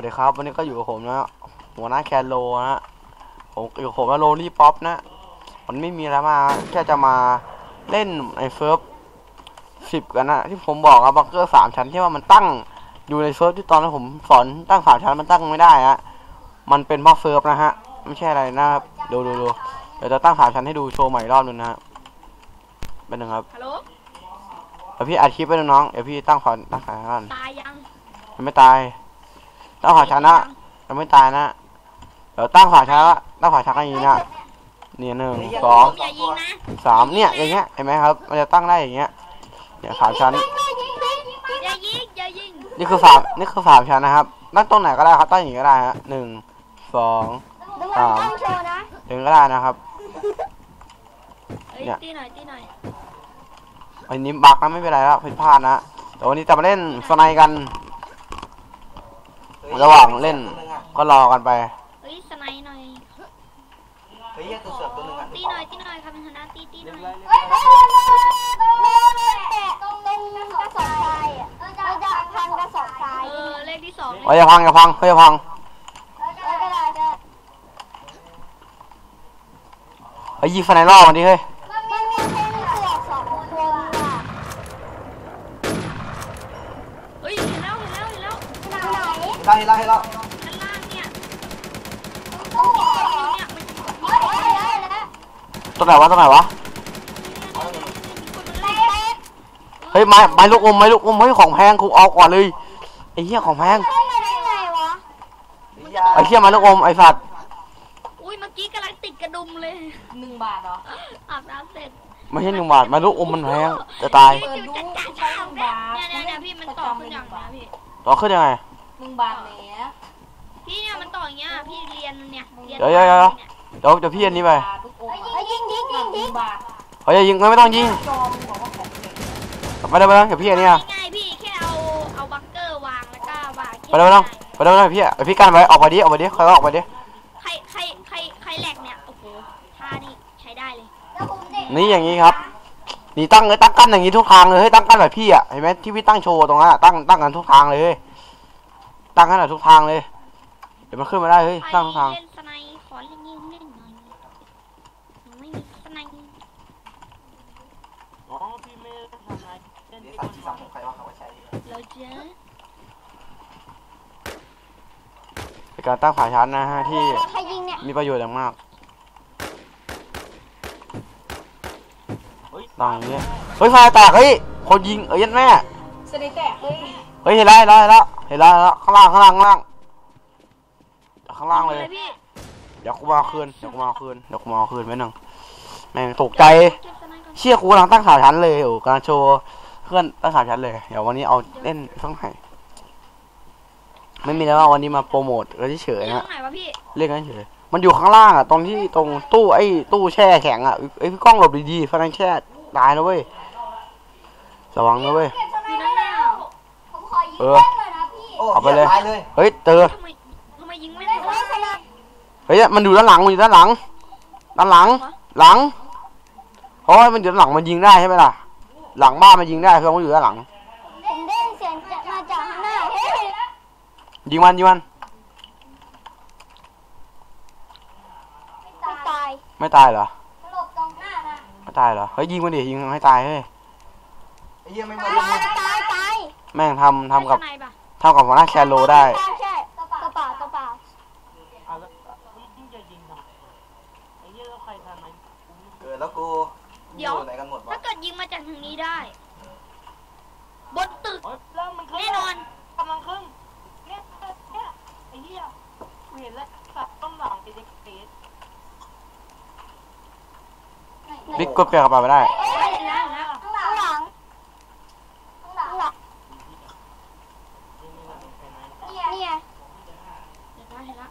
วัสดีครับวันนี้ก็อยู่กับผมนะหัวหน้าแคนโลนะผมอยู่กับผมว่าโรลี่ป๊อปนะมันไม่มีอะไรมาแค่จะมาเล่นในเซิร์ฟสิบกันนะที่ผมบอกอะบังเกอร์สามชั้นที่ว่ามันตั้งอยู่ในเซิร์ฟที่ตอนนั้นผมสอนตั้งสามชั้นมันตั้งไม่ได้ฮะมันเป็นบั๊กเซิร์ฟนะฮะไม่ใช่อะไรนะครับดูดูดูเดี๋ยวจะตั้งสามชั้นให้ดูโชว์ใหม่อีกรอบนึงนะฮะเป็นหนึ่งครับฮัลโหลเดี๋ยวพี่อัดคลิปไปน้องๆเดี๋ยวพี่ตั้งขอนตั้งขายก่อนตายยังยังไม่ตาย ตั้งขอชนะยังไม่ตายนะเดี๋ยวตั้งขอชนะตั้งขอชนะอย่างนี้นะเนี่ยหนึ่งสองผมอย่ายิงนะสามเนี่ยอย่างเงี้ยเห็นไหมครับ มันจะตั้งได้อย่างเงี้ยเนี่ยสามชั้นอย่ายิงอย่ายิงนี่คือสามนี่คือสามชั้นนะครับตั้งตรงไหนก็ได้ครับตั้งอย่างนี้ก็ได้ฮะหนึ่งสองสามถึงก็ได้นะครับเอ้ยเนี่ยตีหน่อยตีหน่อยอันนี้บักนะไม่เป็นไรแล้วผิดพลาดนะแต่วันนี้จะมาเล่นสไนกัน ระหว่างเล่นก็รอกันไปเฮ้ยสไนด์หน่อยเฮ้ยตัวเสือกตัวหนึ่งอะตีหน่อยตีหน่อยครับเป็นคณะตีตีหน่อยเออเลขที่สองเฮ้ยอย่าพังอย่าพังเฮ้ยอย่าพังเฮ้ยยิงฟันในรอบมันดิเฮ้ย เฮ้ยเห็นแล้วเห็นแล้วเห็นแล้ว ได้ให้แล้วให้แล้ว ชั้นล่างเนี่ยเนี่ยมันมีคนมัน ตรงไหนวะตรงไหนวะเล่นเฮ้ยไม้ไม้ลูกอมไม้ลูกอมเฮ้ยของแพงกูเอาก่อนเลยไอ้เหี้ยของแพงไอ้เหี้ยไม้ลูกอมไอ้สัตว์อุ้ยเมื่อกี้กำลังติดกระดุมเลยหนึ่งบาทเหรออาบน้ำเสร็จไม่ใช่หนึ่งบาทไม้ลูกอมมันแพงจะตายเฮ้ยจิ๋วจัดจัดจัดเนี่ยเนี่ยเนี่ยพี่มันต่อขึ้นอย่างนี้พี่ต่อขึ้นยังไงหนึ่งบาทแหมพี่เนี่ยมันต่ออย่างเงี้ยพี่เรียนเนี่ยเรียนเดี๋ยวเดี๋ยวเดี๋ยวเดี๋ยวเดี๋ยวพี่อันนี้ไป บาททุกองค์หนึ่งบาทเฮ้ยอย่ายิงไม่ต้องยิงจอมบอกว่าของแข็งไปเลยไปเลยเดี๋ยวพี่อันนี้อะง่ายๆพี่แค่เอาเอาบังเกอร์วางแล้วก็วางไปเลยไปเลยไปเลยไปเลยพี่อะพี่กันไว้ออกไปดิออกไปดิค่อยออกไปดิใครใครใครใครแหลกเนี่ยโอ้โหท่านี่ใช้ได้เลยนี่อย่างนี้ครับนี่ตั้งเลยตั้งกั้นอย่างนี้ทุกทางเลยเฮ้ยตั้งกั้นแบบพี่อะเห็นไหมที่พี่ตั้งโชว์ตรงนั้นอะตั้งตั้งกันทุกทางเลยเฮ้ยตั้งกันแบบทุกทางเลย เดี๋ยวมันขึ้นมาได้เฮ้ยใครตั้งทุกทาง เล่นสไนขอเล่นยิงเล่นหน่อยไม่มีสไน อ๋อพี่ไม่ได้ทำอะไรเล่น นี่ ที่ สั ค ตว์ น ที่ ท สามของใครวะเขามาใช้ เราเจอเป็นการตั้งฝาชั้นนะฮะที่มีประโยชน์อย่างมากเฮ้ยตั้งอย่างนี้เฮ้ยไฟแตกเฮ้ยคนยิงเอ้ยยันแม่เสด็จแตกเฮ้ยเฮ้ยเห็นแล้วเห็นแล้วเห็นแล้วเห็นแล้วเห็นแล้วข้างล่างข้างล่างข้างล่างข้างล่างเลยพี่เดี๋ยวกูมาเอาคืนเดี๋ยวกูมาเอาคืนเดี๋ยวกูมาเอาคืนไว้หนึ่งแม่งตกใจเก็บสไนก่อนเชี่ยกูกำลังตั้งขาชั้นเลยโอ้กำลังโชว์เพื่อนตั้งขาชั้นเลย เดี๋ยววันนี้เอาเล่นสักหน่อยไม่มีแล้วว่าวันนี้มาโปรโมทก็เฉยเล่นๆตรนะงไหนวะพี่เล่นกันเฉยมันอยู่ข้างล่างอะ ตรงที่ตรงตู้ไอ้ตู้แช่แข็งอะไอ้ยพี่กล้องหลบดีๆพนังแช่ตายนะเว้ยระวังนะเว้ยอยู่นั่นน่ะเออโอ้เอาไปเลยตายเลยเฮ้ยเจอทำไมทำไมยิงไม่ได้วะเฮ้ยมันอยู่ด้านหลังมันอยู่ด้านหลังด้านหลังหลังเพราะว่ามันอยู่ด้านหลังมันยิงได้ใช่ไหมล่ะ หลังบ้านมันยิงได้เพราะมันอยู่ด้านหลังยิงมันยิงมัน ไม่ตายเหรอไม่ตายเหรอ เฮ้ยยิงมันดิยิงมันให้ตายเฮ้ย ไอ้เหี้ยไม่มายิงเลยแม่งทำทำกับสไนปะทำกับหัวหน้าแคโรได้อะแล้วมึงจะยิงทำไมไอ้เหี้ยแล้วใครทำไมกูไม่ เออแล้วกูอยู่ไหนกันหมดวะ ถ้าเกิดยิงมาจากทางนี้ได้ บนตึก เฮ้ยแล้วมันขึ้น แน่นอน กำลังขึ้นเนี่ยเนี่ยไอ้เหี้ยกูเห็น แล้วสัตว์ต้นหลังไอ้เด็กเกสบิ๊กกดเปลี่ยนกระเป๋าไปได้เฮ้ยเห็นแล้วเห็นแล้วนี่นี่นี่เป็นไงเห็นแล้วเห็นแล้ว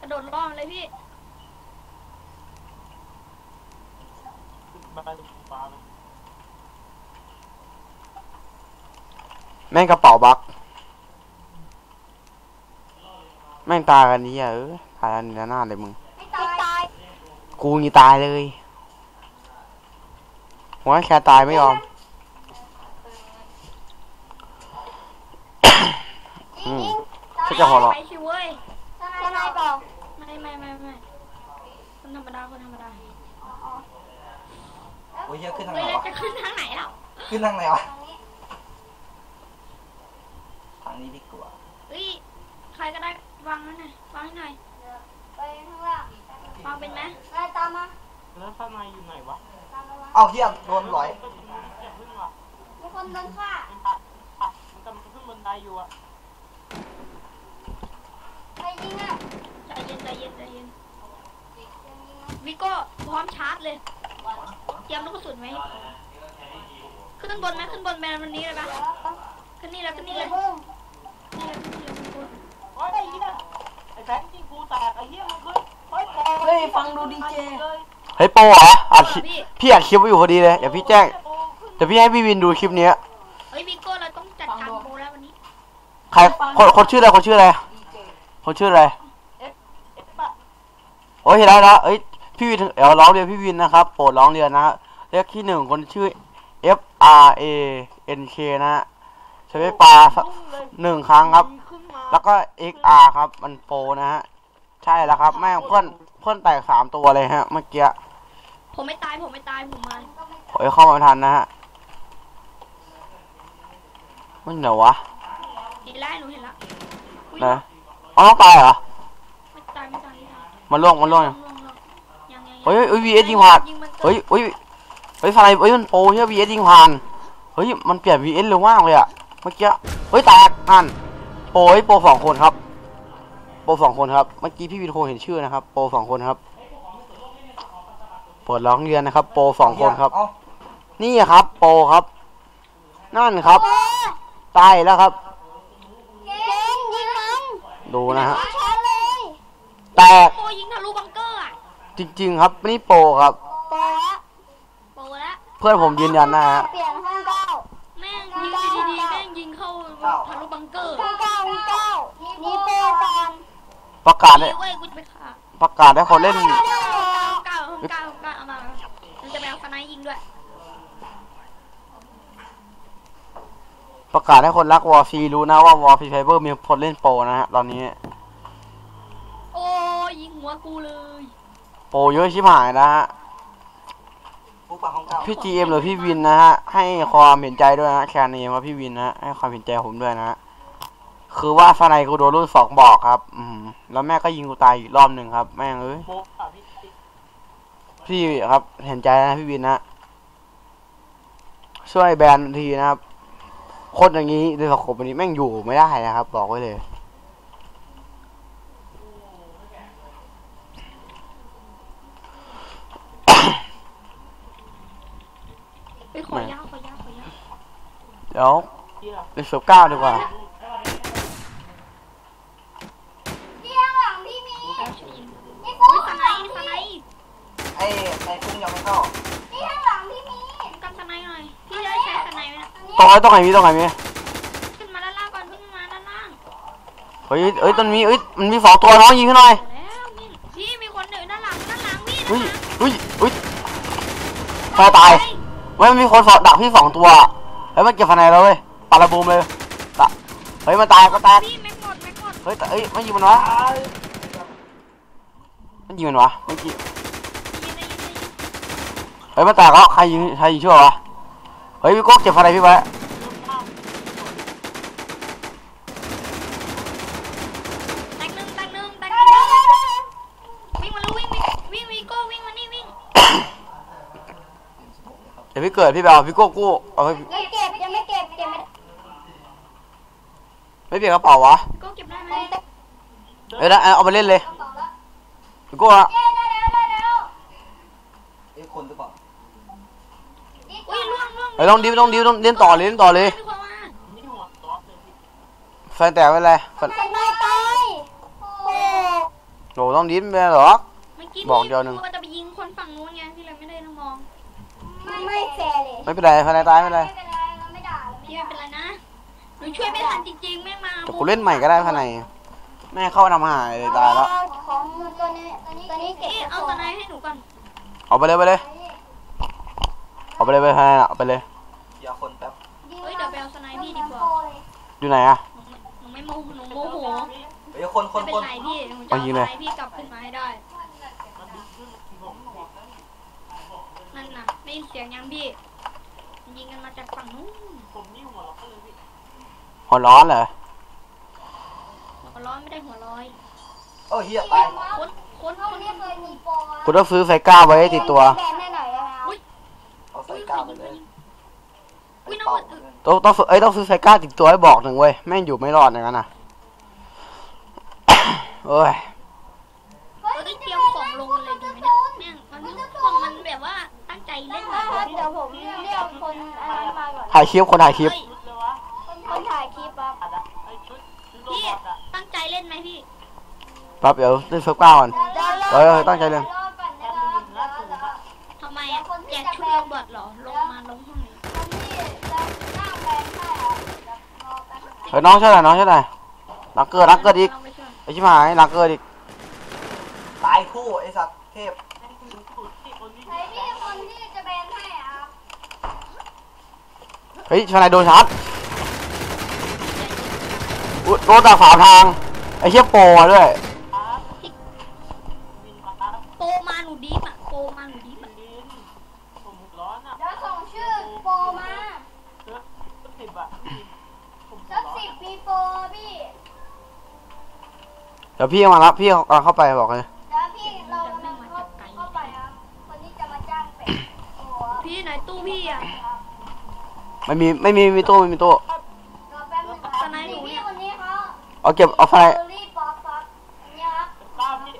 กระโดดล่อมันเลยพี่มาดูปลาเลยแม่งกระเป๋าบัก แม่งตายกันนี้อะเออตายกันนี่หน้าเลยมึงกูนี่ตายเลยหัวหน้าแคร์ตายไม่ยอมอืมฉันจะหัวเราะไปชิวเว้ยจะนายเปล่าไม่ไม่ไม่ไม่คนธรรมดาคนธรรมดาโอ้ยเฮียขึ้นทางเฮ้ไหนยแล้ววะจะขึ้นทางไหนแล้วขึ้นทางไหนวะทางนี้ดีกว่าเฮ้ยใครก็ได้ วางให้หน่อยวางให้หน่อยไปข้างล่างวางเป็นไหมนายตามมาแล้วข้างในอยู่ไหนวะตามมาวะเอ้าเฮียโดนหลอยก็ยังอย่าพึ่งว่ะมีคนโดนฆ่ามันปัดปัดมันกำลังขึ้นบันไดอยู่อะใครยิงอะใจเย็นใจเย็นใจเย็นวิโก้พร้อมชาร์จเลยเตรียมลูกกระสุนไหมขึ้นบนไหมขึ้นบนแมนวันนี้เลยปะขึ้นนี่แล้วขึ้นนี่เลย อ้ยไอ้เหี้ยไอ้แบงค์ที่กูแตกไอ้เหี้ยมันขึ้นเฮ้ยแตกเฮ้ยฟังดูดีเจเลยเฮ้ยโปรเหรออัดคลิปพี่ พี่อัดคลิปไว้อยู่พอดีเลยเดี๋ยวพี่แจ้งเดี๋ยวพี่ให้พี่วินดูคลิปนี้เฮ้ยวิโก้เราต้องจัดการโบแล้ววันนี้ใครคนคนชื่ออะไรคนชื่ออะไรคนชื่ออะไรเอฟอะโอ้ยเห็นแล้วนะเอ้ยพี่วินเดี๋ยวร้องเรียนพี่วินนะครับโปรดร้องเรียนนะฮะเลขที่หนึ่งคนชื่อ F R A N K นะฮะใช้ไฟปลาสักหนึ่งครั้งครับขึ้นมา แล้วก็ X R ครับ มันโปรนะฮะ ใช่แล้วครับ แม่งเพื่อนเพื่อนแตกสามตัวเลยฮะ เมื่อกี้ผมไม่ตาย ผมไม่ตาย ผมมาโอ้ยเข้ามาไม่ทันนะฮะมันไหนวะเห็นแล้วหนูเห็นแล้วอุ๊ยนะอ๋อน้องตายเหรอไม่ตายไม่ตายไม่ตายมันล่วงมันล่วงลยังงลงลงยังยังเฮ้ยเฮ้ย VS ยิงผ่านยิงมันกินเฮ้ยเฮ้ยเฮ้ยไฟเฮ้ยมันโปรใช่ไหม VS ยิงผ่านเฮ้ยมันเปลี่ยน VS เร็วมากเลยอะเมื่อกี้เฮ้ยแตกนั่น โปรเฮ้ยโปรสองคนครับ โปรสองคนครับ เมื่อกี้พี่วินโคงเห็นชื่อนะครับ โปรสองคนครับเปิดร้องเรียนนะครับ โปรสองคนครับ เอ้านี่ครับ โปรครับ นั่นครับ ตายแล้วครับ เก่งยิงมันดูนะฮะช้าเลยแตก โปยิงทะลุบังเกอร์อะจริง ๆ ครับนี่โปรครับโปะโปแล้วเพื่อนผมยืนยันนะฮะ เปลี่ยนห้องเก้า แม่งยิงดีๆแม่งยิงเข้าทะลุบังเกอร์ ห้องเก้าห้องเก้านี่โปะก่อน ประกาศให้เว้ยกูจะไปฆ่าประกาศให้คนเล่นเก้าเก้าเก้าเก้าเก้าเอามามันจะไปเอาสไนยิงด้วยประกาศให้คนรักวอร์ซีรู้นะว่าวอร์ฟีไฟเบอร์มีคนเล่นโปรนะฮะตอนนี้ โอ้ยิงหัวกูเลยโปรเยอะชิบหายนะฮะ ปุ๊บปะของเก่าพี่จีเอ็มหรือพี่วินนะฮะ ให้ความเห็นใจด้วยนะแคนเนมว่าพี่วินนะฮะให้ความเห็นใจผมด้วยนะฮะ คือว่าฟนายกูโดนรุ่นสองบอกครับ อืมแล้วแม่ก็ยิงกูตายอีกรอบหนึ่งครับ แม่งเอ้ยพี่ครับ เห็นใจนะพี่วินนะช่วยแบนทีนะครับ คนอย่างนี้ในสังคมวันนี้แม่งอยู่ไม่ได้นะครับ บอกไว้เลยไปขอยาขอยาขอยาเดี๋ยวเหี้ยเล่นเซิร์ฟเก้าดีกว่า ที่ข้างหลังพี่มี แล้วช่วยยิง นี่ฟุ๊ อุ้ย ก สไนสไน ไอ้ไอ้ฟุ้งยังไม่เข้า ที่ข้างหลังพี่มี กันสไนหน่อยพี่ได้ใช้สไนไหม นะตรงไหนตรงไหนมีตรงไหนมีขึ้นมาด้านล่างก่อนขึ้นมาด้านล่างเฮ้ยเอ้ยตอนมีเอ้ยมันมีสองตัวน้องยิงขึ้นหน่อยแล้วนี่พี่มีคนเดินด้านหลังด้านหลังพี่เฮ้ยด้านหลังเฮ้ยเฮ้ยไฟตายเว้ยมันมีคนสอดดักพี่สองตัวเฮ้ยมันเก็บคะแนนแล้วเว้ยปาระบูมเลยตะเฮ้ยมันตายก็แตกพี่แม็กหมดแม็กหมดเฮ้ยแต่เอ้ยมันยิงมันวะมันยิงมันวะเมื่อกี้ยิงได้ยิงได้ยิงเฮ้ยมันแตกแล้วใครยิงใครยิงชั่ววะเฮ้ยพี่โก้เก็บคะแนนพี่ไว้ แตกหนึ่งแตกหนึ่งแตกหนึ่งวิ่งมาแล้ววิ่งวิ่งวิ่งวิ่งโก้วิ่งมานี่วิ่ง เดี๋ยวพี่เกิดพี่ไปเอาพี่โก้กู้เอาไปไม่เก็บยังไม่เก็บเก็บไม่ได้ไม่เปลี่ยนกระเป๋าวะโก้เก็บได้ไหมเอ้ยได้เอาไปเล่นเลยกระเป๋าละพี่โก้อะเย้ได้แล้วได้แล้วไอ้คนหรือเปล่านี่อุ้ยล่วงล่วงเฮ้ยต้องดิวต้องดิวต้องเล่นต่อเลยเล่นต่อเลยมีคนมานี่หัวซอสเลยพี่แฟนแตกไปเลยแฟนทำไมตายโอ้โหต้องดิ้นไปหรอกเมื่อกี้บอกเดียวหนึ่ง ไม่เป็นไรแฟนตายไม่เป็นไรไม่เป็นไรเราไม่ด่าเราไม่พี่ด่าไม่เป็นไรนะหนูช่วยไม่ทันจริงๆแม่งมาแต่กูเล่นใหม่ก็ได้ภายในแม่เข้าทำหายเลยตายแล้วของตัวนี้ตัวนี้เก็บเอ๊ะเอาสไนด์ให้หนูก่อนเอาไปเลยไปเลย เอาไปเลยไปภายในอะเอาไปเลย เดี๋ยวคนแป๊บเฮ้ยเดี๋ยวไปเอาสไนด์พี่ดีกว่าอยู่ไหนอะ หนูไม่หนูไม่โมโหหนูโมโหเฮ้ยคนคไม่นเป็นคนไรพี่หนูจะเอาไม้พี่กลับขึ้นมาให้ได้นั่นน่ะได้ยินเสียงยังพี่ ยิงกันมาจากฝั่งนู้นผมนี่หัวเราะเลยพี่หัวร้อนเหรอ หัวร้อนไม่ได้หัวร้อยโอ้เฮียตายคนคนห้องคนนี้เคยมีโปรกูต้องซื้อไซก้าไว้ติดตัวแบนให้หน่อยได้ไหมครับเอาใส่ก้าวไปเลยอุ้ยน้องเป่ามันเลยต้องต้องซื้อเอ้ยต้องซื้อไซก้าติดตัวให้บอกหนึ่งเว้ยแม่งอยู่ไม่รอดอย่างนั้นน่ะเอ้ย ถ่ายคลิปคนถ่ายคลิปเฮ้ยชุดเลยวะคนถ่ายคลิปครับอัดอะไอชุดชุดโรพี่บอทอะตั้งใจเล่นไหมพี่แป๊บเดี๋ยวเล่นเซิร์ฟเก้าก่อน เออตั้งใจเรียนรอก่อนนะครับเดี๋ยวเดี๋ยวทำไมอะแจกชุดโรบอทเหรอ ลงมาลงห้องนี้คนที่จะนั่งแบนให้อะเดี๋ยวรอแป๊บนึงนะเฮ้ยน้องช่วยหน่อยน้องช่วยหน่อยรักเกิดรักเกิดอีกลงไปช่วยไอ้ชิบหายรักเกิดอีก ตายคู่ไอ้สัตว์เทพ ไอ้คุณสุดที่คนที่ ไหนพี่คนที่จะแบนให้อะครับ เฮ้ยชนายโดนชาร์จอุ๊ยโดนจากสามทาง ไอ้เชี่ยโปรมาด้วยครับวินมาครับโปรมาหนูดีปะโปรมาหนูดีปะวินผมร้อนอะเดี๋ยวส่งชื่อโปรมาเซิร์ฟสิบอะพี่ผมสักร้อนสิบมีโปรพี่ เดี๋ยวพี่มารับพี่กำลังเข้าไปบอกเลยเดี๋ยวพี่เรากำลังเข้าเข้าไปครับคนที่จะมาจ้างเป็ดโอ้โหพี่ไหนตู้พี่อะ ไม่มีไม่มีไม่มีตู้ไม่มีตู้รอแป๊บนึงครับนี่พี่คนนี้เขาเอาเก็บเอาไฟเบอร์รี่ป๊อปป๊อปอันนี้ครับเก้าพี่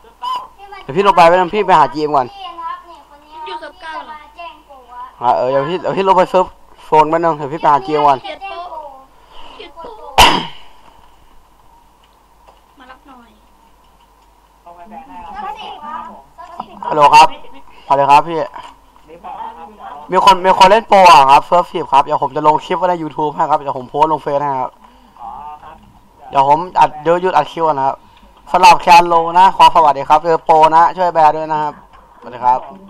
เซิร์ฟเก้าที่มันเดี๋ยวพี่ลงไปไปนึงพี่ไปหาจีเอ็มก่อนพี่ครับนี่คนนี้ครับที่จะมาแจ้งโปรอะอะเออเดี๋ยวพี่เดี๋ยวพี่ลงไปเซิร์ฟโฟนไปนึงเดี๋ยวพี่ไปหาจีเอ็มก่อนจะแจ้งโปรเกียรคนตู้โปรมารับหน่อยเอาไปแบนให้คสัรักสิบครับสักสิบฮัลโหลครับพอเลยครับพี่ นี่บอกนะครับ มีคนมีคนเล่นโปรอะครับเซิร์ฟสิบครับเดี๋ยวผมจะลงคลิปไว้ใน YouTube ให้ครับเดี๋ยวผมโพสต์ลงเฟซให้ครับอ๋อครับเดี๋ยวผมอัดเดี๋ยวหยุดอัดคิวนะครับสำหรับแคนโลนะขอสวัสดีครับเจอโปรนะ ช่วยแบร์ด้วยนะครับสวัสดีครับ